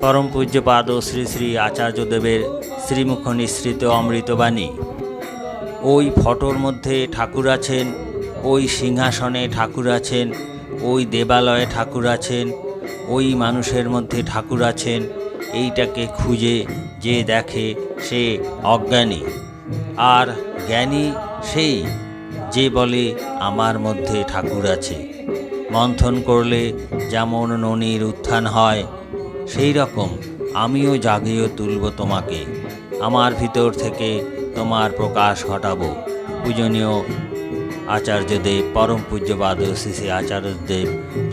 পরম পূজ্যপাদ শ্রী শ্রী আচার্যদেবের শ্রীমুখ নিঃসৃত অমৃতবাণী। ওই ফটোর মধ্যে ঠাকুর আছেন, ওই সিংহাসনে ঠাকুর আছেন, ওই দেবালয়ে ঠাকুর আছেন, ওই মানুষের মধ্যে ঠাকুর আছেন, এইটাকে খুঁজে যে দেখে সে অজ্ঞানী। আর জ্ঞানী সেই যে বলে আমার মধ্যে ঠাকুর আছে। মন্থন করলে যেমন ননির উত্থান হয় সেই রকম আমিও জাগিয়ে তুলব তোমাকে। আমার ভিতর থেকে তোমার প্রকাশ ঘটাবো। পূজনীয় আচার্যদেব, পরম পূজ্যপাদ শ্রী শ্রী আচার্যদেব,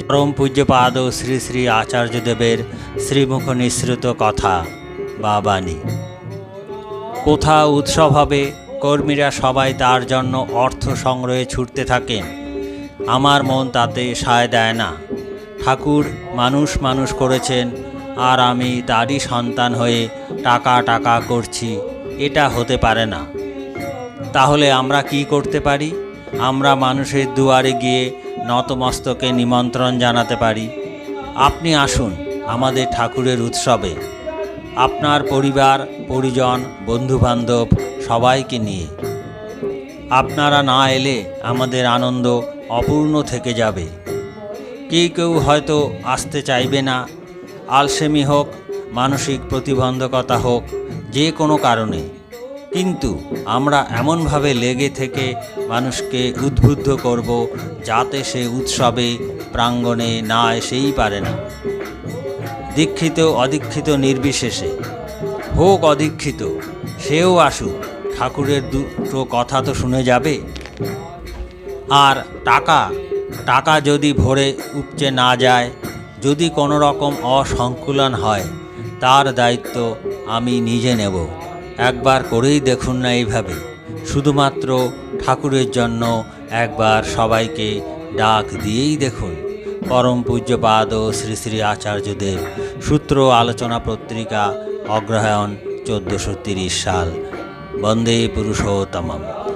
পরম পূজ্যপাদ শ্রী শ্রী আচার্যদেবের শ্রীমুখ নিঃসৃত কথা বা বাণী কোথাও উৎসব হবে, কর্মীরা সবাই তার জন্য অর্থ সংগ্রহে ছুটতে থাকেন। আমার মন তাতে সায় দেয় না। ঠাকুর মানুষ মানুষ করেছেন আর আমি তারই সন্তান হয়ে টাকা টাকা করছি। এটা হতে পারে না। তাহলে আমরা কি করতে পারি? আমরা মানুষের দুয়ারে গিয়ে নতমস্তকে নিমন্ত্রণ জানাতে পারি। আপনি আসুন আমাদের ঠাকুরের উৎসবে। আপনার পরিবার, পরিজন, বন্ধুবান্ধব সবাইকে নিয়ে। আপনারা না এলে আমাদের আনন্দ অপূর্ণ থেকে যাবে। কেউ কেউ হয়তো আসতে চাইবে না। আলসেমি হোক, মানসিক প্রতিবন্ধকতা হোক, যে কোনো কারণে। কিন্তু আমরা এমনভাবে লেগে থেকে মানুষকে উদ্বুদ্ধ করব যাতে সে উৎসবে, প্রাঙ্গণে না এসেই পারে না। দীক্ষিত, অদীক্ষিত, নির্বিশেষে। হোক অদীক্ষিত, সেও আসুক, ঠাকুরের দুটো কথা তো শুনে যাবে। আর টাকা টাকা যদি ভরে উপচে না যায় যদি কোনো রকম অসংকুলন হয়, তার দায়িত্ব আমি নিজে নেব। একবার করেই দেখুন না এইভাবে। শুধুমাত্র ঠাকুরের জন্য একবার সবাইকে ডাক দিয়েই দেখুন। পরম পূজ্যপাদ শ্রী শ্রী আচার্যদেব, সূত্র আলোচনা পত্রিকা, অগ্রহায়ণ, চোদ্দোশো সাল। বন্দে পুরুষোত্তমম।